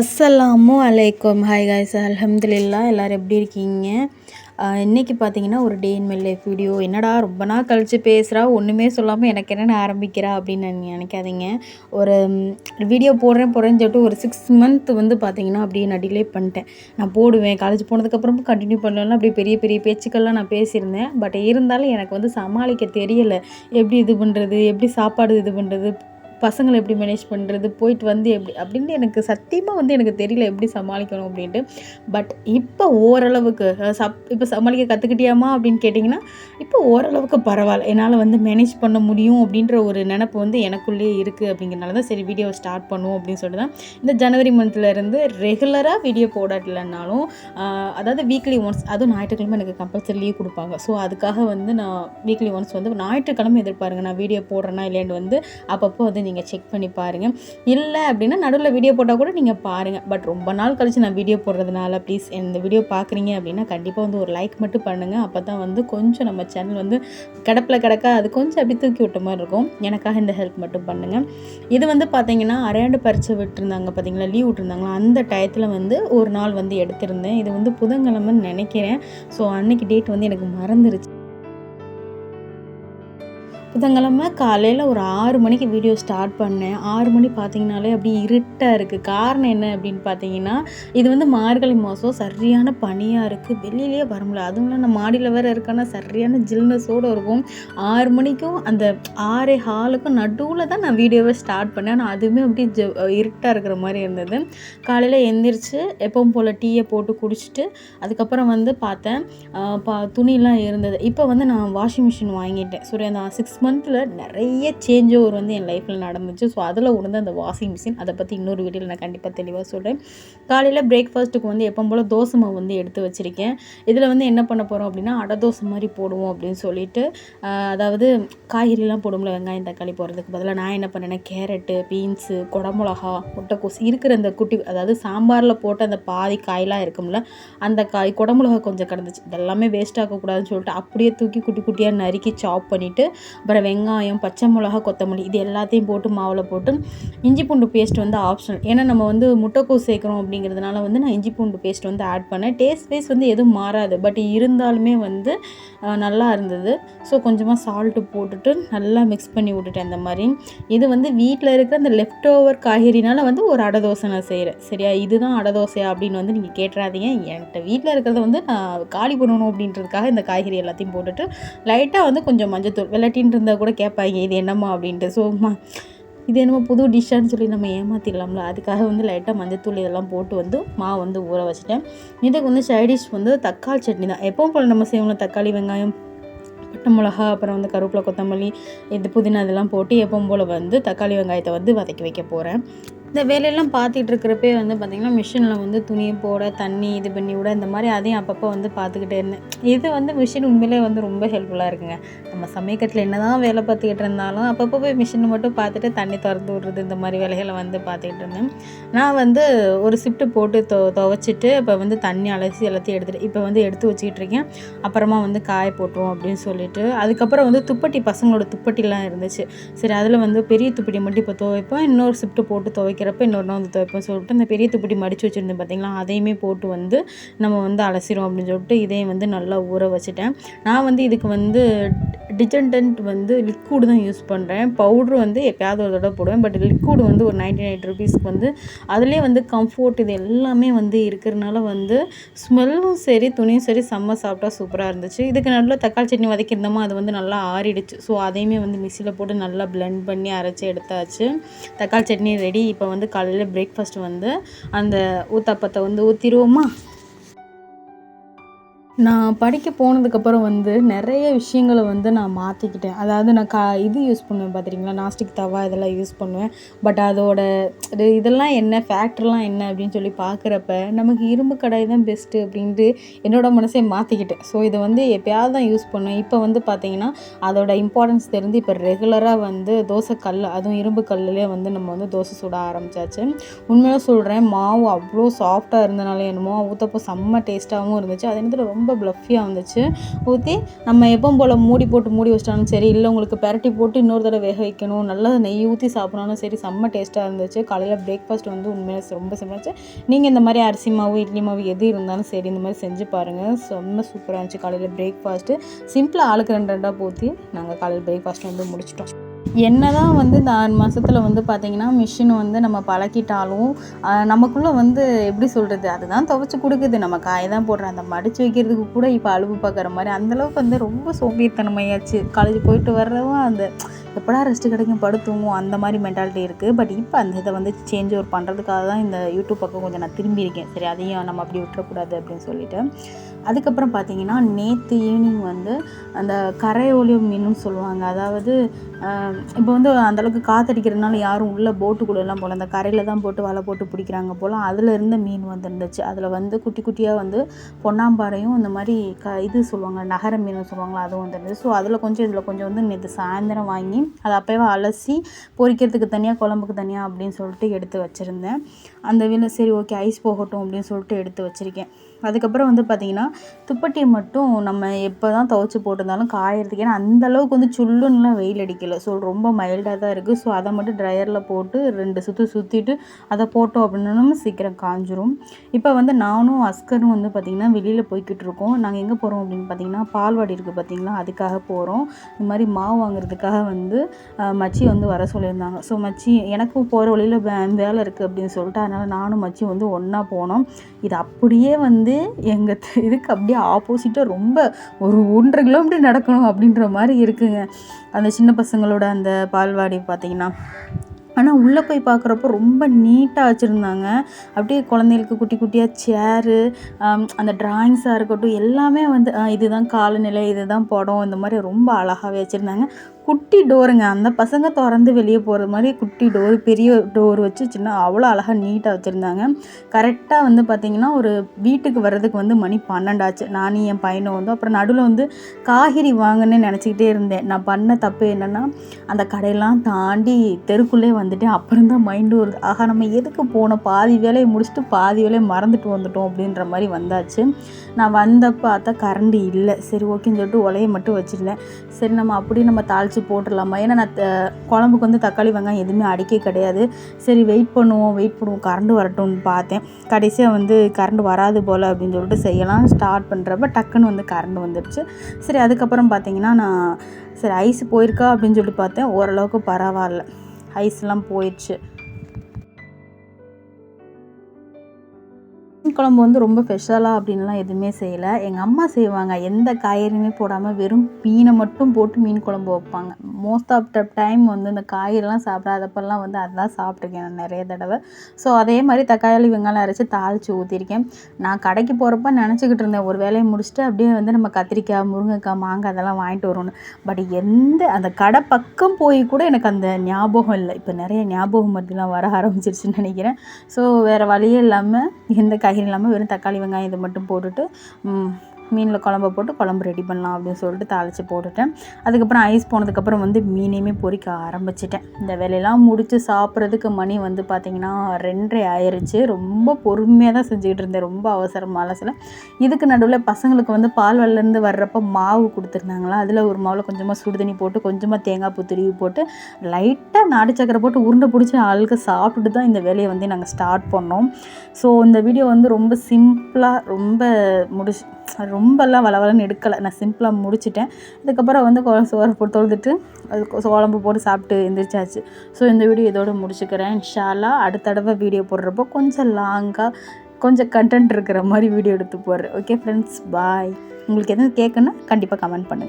அஸ்ஸலாமு அலைக்கும். Hi guys அலமதுல்லா எல்லோரும் எப்படி இருக்கீங்க? இன்றைக்கி பார்த்தீங்கன்னா ஒரு day in my life video என்னடா ரொம்ப நாள் கழித்து பேசுகிறா ஒன்றுமே சொல்லாமல் எனக்கு என்னென்னு ஆரம்பிக்கிறா அப்படின்னு நினைக்காதீங்க. ஒரு வீடியோ போடுறேன் போடுறேன்னு சொல்லிட்டு ஒரு சிக்ஸ் மந்த் வந்து பார்த்தீங்கன்னா அப்படியே நான் டிலே பண்ணிட்டேன். நான் போடுவேன். காலேஜ் போனதுக்கப்புறமும் கண்டினியூ பண்ணலாம் அப்படியே பெரிய பெரிய பேச்சுக்கள்லாம் நான் பேசியிருந்தேன். பட் இருந்தாலும் எனக்கு வந்து சமாளிக்க தெரியலை. எப்படி இது பண்ணுறது எப்படி சாப்பாடு இது பண்ணுறது பசங்களை எப்படி மேனேஜ் பண்ணுறது போயிட்டு வந்து எப்படி அப்படின்னு எனக்கு சத்தியமாக வந்து எனக்கு தெரியல எப்படி சமாளிக்கணும் அப்படின்ட்டு. பட் இப்போ ஓரளவுக்கு சப் இப்போ சமாளிக்க கற்றுக்கிட்டியாமா அப்படின்னு கேட்டிங்கன்னா இப்போ ஓரளவுக்கு பரவாயில்ல. என்னால் வந்து மேனேஜ் பண்ண முடியும் அப்படின்ற ஒரு நினப்பு வந்து எனக்குள்ளேயே இருக்குது அப்படிங்கிறனால தான் சரி வீடியோ ஸ்டார்ட் பண்ணுவோம் அப்படின்னு சொல்லிட்டு தான் இந்த ஜனவரி மந்த்லேருந்து ரெகுலராக வீடியோ போடலனாலும் அதாவது வீக்லி ஒன்ஸ் அதுவும் ஞாயிற்றுக்கிழமை எனக்கு கம்பல்சரி லீவ் கொடுப்பாங்க. ஸோ அதுக்காக வந்து நான் வீக்லி ஒன்ஸ் வந்து ஞாயிற்றுக்கிழமை எதிர்பாருங்க. நான் வீடியோ போடுறேன்னா இல்லையான்னு வந்து அப்பப்போ வந்து நீங்கள் நீங்கள் செக் பண்ணி பாருங்கள் இல்லை அப்படின்னா நடுவில் வீடியோ போட்டால் கூட நீங்கள் பாருங்கள் பட் ரொம்ப நாள் கழித்து நான் வீடியோ போடுறதுனால ப்ளீஸ் இந்த வீடியோ பார்க்குறீங்க அப்படின்னா கண்டிப்பாக வந்து ஒரு லைக் மட்டும் பண்ணுங்கள் அப்போ தான் வந்து கொஞ்சம் நம்ம சேனல் வந்து கிடப்பில் கிடக்க அது கொஞ்சம் அப்படி தூக்கி விட்ட மாதிரி இருக்கும். எனக்காக இந்த ஹெல்ப் மட்டும் பண்ணுங்கள் இது வந்து பார்த்தீங்கன்னா அரையாண்டு பறித்து விட்டுருந்தாங்க பார்த்தீங்களா லீவ் விட்டுருந்தாங்களா? அந்த டயத்தில் வந்து ஒரு நாள் வந்து எடுத்திருந்தேன். இது வந்து புதன்கிழமைன்னு நினைக்கிறேன். ஸோ அன்னைக்கு டேட் வந்து எனக்கு மறந்துருச்சு. புதன்கிழமை காலையில் ஒரு ஆறு மணிக்கு வீடியோ ஸ்டார்ட் பண்ணேன். ஆறு மணி பார்த்தீங்கனாலே அப்படி இருட்டாக இருக்குது காரணம் என்ன அப்படின்னு பார்த்தீங்கன்னா இது வந்து மார்கழி மாதம் சரியான பனியாக இருக்குது வெளியிலேயே வர முடியல. அதுவும் இல்லை நான் மாடியில் வேறு இருக்கேன்னா சரியான ஜில்னஸோடு இருக்கும். ஆறு மணிக்கும் அந்த ஆறே ஹாலுக்கும் நடுவில் தான் நான் வீடியோவை ஸ்டார்ட் பண்ணேன். ஆனால் அதுவுமே அப்படியே ஜ இருட்டாக இருக்கிற மாதிரி இருந்தது. காலையில் எந்திரிச்சு எப்பவும் போல் டீயை போட்டு குடிச்சிட்டு அதுக்கப்புறம் வந்து பார்த்தேன். பா துணிலாம் இருந்தது. இப்போ வந்து நான் வாஷிங் மிஷின் வாங்கிட்டேன். சரி அந்த சிக்ஸ் மந்தில் நிறைய சேஞ்ச் ஓவர் வந்து என் லைஃப்பில் நடந்துச்சு. ஸோ அதில் உணர்ந்த அந்த வாஷிங் மிஷின் அதை பற்றி இன்னொரு வீடியோவில் நான் கண்டிப்பாக தெளிவாக சொல்கிறேன் காலையில் பிரேக்ஃபாஸ்ட்டுக்கு வந்து எப்போ போல் தோசை மாவு வந்து எடுத்து வச்சுருக்கேன். இதில் வந்து என்ன பண்ண போகிறோம் அப்படின்னா அடை தோசை மாதிரி போடுவோம் அப்படின்னு சொல்லிட்டு அதாவது காய்கறிலாம் போடும்ல வெங்காயம் தக்காளி போடுறதுக்கு பதிலாக நான் என்ன பண்ணேன்னா கேரட்டு பீன்ஸு குடமிளகா முட்டைக்கோசு இருக்கிற அந்த குட்டி அதாவது சாம்பாரில் போட்டு அந்த பாதி காயெலாம் இருக்கும்ல அந்த காய் குடமிளகா கொஞ்சம் கிடந்துச்சு இதெல்லாமே வேஸ்ட் ஆகக்கூடாதுன்னு சொல்லிட்டு அப்படியே தூக்கி குட்டி குட்டியாக நறுக்கி சாப் பண்ணிவிட்டு அப்புறம் வெங்காயம் பச்சை மிளகா கொத்தமல்லி இது எல்லாத்தையும் போட்டு மாவில் போட்டு இஞ்சி பூண்டு பேஸ்ட் வந்து ஆப்ஷனல் ஏன்னா நம்ம வந்து முட்டைக்கோஸ் சேர்க்குறோம் அப்படிங்கிறதுனால வந்து நான் இஞ்சி பூண்டு பேஸ்ட் வந்து ஆட் பண்ணேன். டேஸ்ட் வைஸ் வந்து எதுவும் மாறாது. பட் இருந்தாலுமே வந்து நல்லா இருந்தது. ஸோ கொஞ்சமாக சால்ட்டு போட்டுட்டு நல்லா மிக்ஸ் பண்ணி விட்டுட்டேன் அந்த மாதிரி. இது வந்து வீட்டில் இருக்கிற அந்த லெஃப்ட் ஓவர் காய்கறினால் வந்து ஒரு அடை தோசை நான் செய்கிறேன் சரியா? இதுதான் அடை தோசையா அப்படின்னு வந்து நீங்கள் கேட்டுறாதீங்க. என்கிட்ட வீட்டில் இருக்கிறத வந்து நான் காலி பண்ணணும் அப்படின்றதுக்காக இந்த காய்கறி எல்லாத்தையும் போட்டுட்டு லைட்டாக வந்து கொஞ்சம் மஞ்சத்தூள் வெள்ளட்டின்னு இருந்தால் கூட கேட்பாங்க இது என்னம்மா? அப்படின்ட்டு. ஸோ இது என்னமோ புது டிஷ்ஷான்னு சொல்லி நம்ம ஏமாற்றிடலாம்ல அதுக்காக வந்து லைட்டாக மஞ்சத்தூள் இதெல்லாம் போட்டு வந்து மாவு வந்து ஊற வச்சுட்டேன். இதுக்கு வந்து சைடிஷ் வந்து தக்காளி சட்னி தான். எப்பவும் போல் நம்ம செய்வோம்ல தக்காளி வெங்காயம் பட்டை மிளகா அப்புறம் வந்து கருவேப்பிலை கொத்தமல்லி இது புதினா இதெல்லாம் போட்டு எப்பவும் போல் வந்து தக்காளி வெங்காயத்தை வந்து வதக்கி வைக்க போகிறேன் இந்த வேலையெல்லாம் பார்த்துட்டு இருக்கிறப்பே வந்து பார்த்திங்கன்னா மிஷினில் வந்து துணியை போட தண்ணி இது பண்ணி விட இந்த மாதிரி அதையும் அப்பப்போ வந்து பார்த்துக்கிட்டே இருந்தேன். இது வந்து மிஷின் உண்மையிலே வந்து ரொம்ப ஹெல்ப்ஃபுல்லாக இருக்குங்க. நம்ம சமயக்கட்டில் என்ன தான் வேலை பார்த்துக்கிட்டு இருந்தாலும் அப்பப்போ போய் மிஷினை மட்டும் பார்த்துட்டு தண்ணி திறந்து விட்றது இந்த மாதிரி வேலைகளை வந்து பார்த்துக்கிட்டு இருந்தேன். நான் வந்து ஒரு ஷிஃப்ட்டு போட்டு தொ துவைச்சிட்டு இப்போ வந்து தண்ணி அலசி எல்லாத்தையும் எடுத்துகிட்டு இப்போ வந்து எடுத்து வச்சுக்கிட்டு இருக்கேன். அப்புறமா வந்து காய போட்டுருவோம் அப்படின்னு சொல்லிட்டு அதுக்கப்புறம் வந்து துப்பட்டி பசங்களோட துப்பட்டிலாம் இருந்துச்சு. சரி அதில் வந்து பெரிய துப்பட்டி மட்டும் இப்போ துவைப்போம். இன்னொரு ஷிஃப்ட்டு போட்டு துவைக்க துவைக்கிறப்ப இன்னொரு நாள் வந்து துவைப்போம் சொல்லிட்டு அந்த பெரிய துப்பட்டி மடித்து வச்சுருந்தேன் பார்த்திங்களா அதையுமே போட்டு வந்து நம்ம வந்து அலசிடும் அப்படின்னு சொல்லிட்டு இதையும் வந்து நல்லா ஊற வச்சுட்டேன். நான் வந்து இதுக்கு வந்து டிஜெண்டன்ட் வந்து லிக்விட் தான் யூஸ் பண்ணுறேன் பவுட்ரு வந்து எப்பயாவது ஒரு தடவை போடுவேன். பட் லிக்விடு வந்து ஒரு நைன்டி நைன் ருபீஸ்க்கு வந்து அதுலேயே வந்து கம்ஃபோர்ட் இது எல்லாமே வந்து இருக்கிறனால வந்து ஸ்மெல்லும் சரி துணியும் சரி செம்ம சாப்பிட்டா சூப்பராக இருந்துச்சு. இதுக்கு நல்லா தக்காளி சட்னி வதக்கியிருந்தோமோ அது வந்து நல்லா ஆறிடுச்சு. ஸோ அதையுமே வந்து மிக்சியில் போட்டு நல்லா பிளெண்ட் பண்ணி அரைச்சி எடுத்தாச்சு. தக்காளி சட்னி ரெடி இப்போ வந்து காலையில் பிரேக்ஃபாஸ்ட் வந்து அந்த ஊத்தாப்பத்தை வந்து ஊற்றிடுவோமா நான் படிக்க போனதுக்கப்புறம் வந்து நிறைய விஷயங்களை வந்து நான் மாற்றிக்கிட்டேன் அதாவது நான் கா இது யூஸ் பண்ணுவேன் பார்த்துருக்கீங்களா நாஸ்டிக் தவா இதெல்லாம் யூஸ் பண்ணுவேன். பட் அதோட இது இதெல்லாம் என்ன? ஃபேக்ட்ரிலாம் என்ன? அப்படின்னு சொல்லி பார்க்குறப்ப நமக்கு இரும்பு கடாய் தான் பெஸ்ட்டு அப்படின்ட்டு என்னோட மனசே மாற்றிக்கிட்டேன் ஸோ இதை வந்து எப்போயாவது தான் யூஸ் பண்ணுவேன். இப்போ வந்து பார்த்தீங்கன்னா அதோட இம்பார்ட்டன்ஸ் தெரிஞ்சு இப்போ ரெகுலராக வந்து தோசை கல் அதுவும் இரும்பு கல்லுலேயே வந்து நம்ம வந்து தோசை சுட ஆரம்பிச்சாச்சு. உண்மையாக சொல்கிறேன் மாவு அவ்வளோ சாஃப்டாக இருந்தனால என்னமோ ஊற்றப்போ செம்ம டேஸ்ட்டாகவும் இருந்துச்சு. அதே நேரத்தில் ரொம்ப ரொம்ப ப்ளஃபியாக வந்துச்சு. ஊற்றி நம்ம எப்பவும் போல் மூடி போட்டு மூடி வச்சிட்டாலும் சரி இல்லை உங்களுக்கு பெரட்டி போட்டு இன்னொரு தடவை வேக வைக்கணும் நல்லா நெய் ஊற்றி சாப்பிட்னாலும் சரி செம்ம டேஸ்ட்டாக இருந்துச்சு. காலையில் பிரேக்ஃபாஸ்ட் வந்து உண்மையிலே ரொம்ப சிம்பிளாச்சு நீங்கள் இந்த மாதிரி அரிசி மாவு இட்லி மாவு எது இருந்தாலும் சரி இந்த மாதிரி செஞ்சு பாருங்கள் செம்ம சூப்பராக இருந்துச்சு காலையில் பிரேக்ஃபாஸ்ட்டு சிம்பிளாக ஆளுக்கு ரெண்டு ரெண்டாக போற்றி நாங்கள் காலையில் பிரேக்ஃபாஸ்ட் வந்து முடிச்சிட்டோம். என்ன தான் வந்து இந்த ஆறு மாதத்தில் வந்து பார்த்திங்கன்னா மிஷின் வந்து நம்ம பழக்கிட்டாலும் நமக்குள்ளே வந்து எப்படி சொல்கிறது அதுதான் துவைச்சி கொடுக்குது. நம்ம காய தான் போடுறோம் அந்த மடித்து வைக்கிறதுக்கு கூட இப்போ அழுவு பார்க்குற மாதிரி அந்தளவுக்கு வந்து ரொம்ப சோம்பேறித்தனமாயாச்சு காலேஜ் போயிட்டு வர்றவன் அந்த எப்படா ரெஸ்ட்டு கிடைக்கும்? படுத்துவோம் அந்த மாதிரி மென்டாலிட்டி இருக்குது பட் இப்போ அந்த இதை வந்து சேஞ்ச் ஓவர் பண்ணுறதுக்காக தான் இந்த யூடியூப் பக்கம் கொஞ்சம் நான் திரும்பி இருக்கேன். சரி அதையும் நம்ம அப்படி விட்டுறக்கூடாது அப்படின்னு சொல்லிட்டு. அதுக்கப்புறம் பார்த்தீங்கன்னா நேற்று ஈவினிங் வந்து அந்த கரை ஒளியம் மீனுன்னு சொல்லுவாங்க. அதாவது இப்போ வந்து அந்தளவுக்கு காற்றடிக்கிறதுனால யாரும் உள்ளே போட்டுக்குள்ளெல்லாம் போகல. அந்த கரையில் தான் போட்டு வலை போட்டு பிடிக்கிறாங்க போல். அதில் இருந்த மீன் வந்துருந்துச்சு. அதில் வந்து குட்டி குட்டியாக வந்து பொன்னாம்பாறையும் இந்த மாதிரி க இது சொல்லுவாங்க. நகர மீன் சொல்லுவாங்களா? அதுவும் வந்துருந்துச்சு. ஸோ அதில் கொஞ்சம் இதில் கொஞ்சம் வந்து நேற்று சாயந்தரம் வாங்கி அதை அப்போவே அலசி பொரிக்கிறதுக்கு தனியாக குழம்புக்கு தனியாக அப்படின்னு சொல்லிட்டு எடுத்து வச்சுருந்தேன். அந்த வீல சரி ஓகே ஐஸ் போகட்டும் அப்படின்னு சொல்லிட்டு எடுத்து வச்சுருக்கேன். அதுக்கப்புறம் வந்து பார்த்திங்கன்னா துப்பட்டியை மட்டும் நம்ம எப்போ தான் துவச்சி போட்டிருந்தாலும் காயறதுக்கு. ஏன்னா அந்தளவுக்கு வந்து சுல்லுன்னுலாம் வெயில் அடிக்கலை. ஸோ ரொம்ப மைல்டாக தான் இருக்குது ஸோ அதை மட்டும் ட்ரையரில் போட்டு ரெண்டு சுற்று சுற்றிட்டு அதை போட்டோம் அப்படின்னா சீக்கிரம் காஞ்சிரும். இப்போ வந்து நானும் அஸ்கரும் வந்து பார்த்திங்கன்னா வெளியில் போய்கிட்டு இருக்கோம். நாங்கள் எங்கே போகிறோம் அப்படின்னு பார்த்திங்கன்னா பால்வாடி இருக்குது பார்த்திங்களா? அதுக்காக போகிறோம் இந்த மாதிரி மாவு வாங்குறதுக்காக வந்து மச்சி வந்து வர சொல்லியிருந்தாங்க. ஸோ மச்சி எனக்கும் போகிற வழியில் வேலை இருக்குது அப்படின்னு சொல்லிட்டு அதனால் நானும் மச்சி வந்து ஒன்றா போனோம். இது அப்படியே வந்து வந்து எங்கள் இதுக்கு அப்படியே ஆப்போசிட்டாக ரொம்ப ஒரு ஒன்றரை கிலோமீட்டர் நடக்கணும் அப்படின்ற மாதிரி இருக்குங்க. அந்த சின்ன பசங்களோட அந்த பால்வாடி பார்த்திங்கன்னா. ஆனால் உள்ளே போய் பார்க்குறப்போ ரொம்ப நீட்டாக வச்சுருந்தாங்க. அப்படியே குழந்தைகளுக்கு குட்டி குட்டியாக சேரு அந்த ட்ராயிங்ஸாக இருக்கட்டும் எல்லாமே வந்து இதுதான் காலநிலை இதுதான் படம் இந்த மாதிரி ரொம்ப அழகாகவே வச்சுருந்தாங்க. குட்டி டோருங்க. அந்த பசங்க திறந்து வெளியே போகிற மாதிரி குட்டி டோர் பெரிய டோர் வச்சு சின்ன அவ்வளோ அழகாக நீட்டாக வச்சுருந்தாங்க. கரெக்டாக வந்து பார்த்திங்கன்னா ஒரு வீட்டுக்கு வர்றதுக்கு வந்து மணி பன்னெண்டாச்சு. நானும் என் பையனும் வந்து அப்புறம் நடுவில் வந்து காய்கறி வாங்கன்னு நினச்சிக்கிட்டே இருந்தேன். நான் பண்ண தப்பு என்னென்னா அந்த கடையெல்லாம் தாண்டி தெருக்குள்ளே வந்துட்டேன். அப்புறம் தான் மைண்டு வருது. ஆகா நம்ம எதுக்கு போனோம்? பாதி வேலையை முடிச்சுட்டு பாதி வேலையை மறந்துட்டு வந்துட்டோம் அப்படின்ற மாதிரி வந்தாச்சு. நான் வந்தப்போ பார்த்தா கரண்ட் இல்லை. சரி ஓகேன்னு சொல்லிட்டு உலையை மட்டும் வச்சுருந்தேன். சரி நம்ம அப்படியே நம்ம தாழ்ச்சி வச்சு போட்டுடலாமா? ஏன்னா நான் குழம்புக்கு வந்து தக்காளி வெங்காயம் எதுவுமே அடிக்க கிடையாது. சரி வெயிட் பண்ணுவோம் வெயிட் பண்ணுவோம். கரண்டு வரட்டும்னு பார்த்தேன். கடைசியாக வந்து கரண்ட் வராது போல் அப்படின்னு சொல்லிட்டு செய்யலாம். ஸ்டார்ட் பண்ணுறப்ப டக்குன்னு வந்து கரண்ட் வந்துடுச்சு சரி அதுக்கப்புறம் பார்த்தீங்கன்னா நான் சரி ஐஸ் போயிருக்கா அப்படின்னு சொல்லிட்டு பார்த்தேன். ஓரளவுக்கு பரவாயில்ல. ஐஸ்லாம் போயிடுச்சு மீன் குழம்பு வந்து ரொம்ப ஸ்பெஷலாக அப்படின்லாம் எதுவுமே செய்யலை. எங்கள் அம்மா செய்வாங்க. எந்த காய்கறியுமே போடாமல் வெறும் மீனை மட்டும் போட்டு மீன் குழம்பு வைப்பாங்க. மோஸ்ட் ஆஃப் த டைம் வந்து இந்த காய்கறிலாம் சாப்பிடாதப்பெல்லாம் வந்து அதுதான் சாப்பிட்ருக்கேன் நான் நிறைய தடவை. ஸோ அதே மாதிரி தக்காளி வெங்காயம் அரைச்சி தாளித்து ஊற்றிருக்கேன் நான் கடைக்கு போகிறப்ப நினச்சிக்கிட்டு இருந்தேன். ஒரு வேலையை முடிச்சுட்டு அப்படியே வந்து நம்ம கத்திரிக்காய் முருங்கைக்காய் மாங்காய் அதெல்லாம் வாங்கிட்டு வரணும் பட் எந்த அந்த கடை பக்கம் போய் கூட எனக்கு அந்த ஞாபகம் இல்லை. இப்போ நிறைய ஞாபகம் மத்தியெலாம் வர ஆரம்பிச்சிருச்சுன்னு நினைக்கிறேன். ஸோ வேறு வழியே இல்லாமல் எந்த காய்கறி இல்லாமல் வெறும் தக்காளி வெங்காயம் இதை மட்டும் போட்டுட்டு மீனில் குழம்ப போட்டு குழம்பு ரெடி பண்ணலாம் அப்படின்னு சொல்லிட்டு தாளித்து போட்டுட்டேன். அதுக்கப்புறம் ஐஸ் போனதுக்கப்புறம் வந்து மீனையுமே பொறிக்க ஆரம்பிச்சிட்டேன். இந்த வேலையெல்லாம் முடித்து சாப்பிட்றதுக்கு மணி வந்து பார்த்திங்கன்னா ரெண்டரை ஆயிடுச்சு ரொம்ப பொறுமையாக தான் செஞ்சுக்கிட்டு இருந்தேன். ரொம்ப அவசரம் மலசில் இதுக்கு நடுவில் பசங்களுக்கு வந்து பால் வெள்ளேருந்து வர்றப்போ மாவு கொடுத்துருந்தாங்களா? அதில் ஒரு மாவில் கொஞ்சமாக சுடுதண்ணி போட்டு கொஞ்சமாக தேங்காய் பூ துருவி போட்டு லைட்டாக நாடு சக்கரை போட்டு உருண்டை பிடிச்சி ஆளுக்கு சாப்பிட்டுட்டு தான் இந்த வேலையை வந்து நாங்கள் ஸ்டார்ட் பண்ணோம். ஸோ இந்த வீடியோ வந்து ரொம்ப சிம்பிளாக ரொம்ப முடிச்சு ரொம்பலாம் வளவலன்னு எடுக்கலை. நான் சிம்பிளாக முடிச்சிட்டேன். அதுக்கப்புறம் வந்து சோறை போட்டு தொழுதுட்டு அது குழம்பு போட்டு சாப்பிட்டு எந்திரிச்சாச்சு. ஸோ இந்த வீடியோ இதோடு முடிச்சுக்கிறேன். ஷாலா அடுத்த தடவை வீடியோ போடுறப்போ கொஞ்சம் லாங்காக கொஞ்சம் கண்டென்ட் இருக்கிற மாதிரி வீடியோ எடுத்து போடுறேன். ஓகே ஃப்ரெண்ட்ஸ் பாய் உங்களுக்கு எதுவும் கேட்குன்னா கண்டிப்பாக கமெண்ட் பண்ணுங்கள்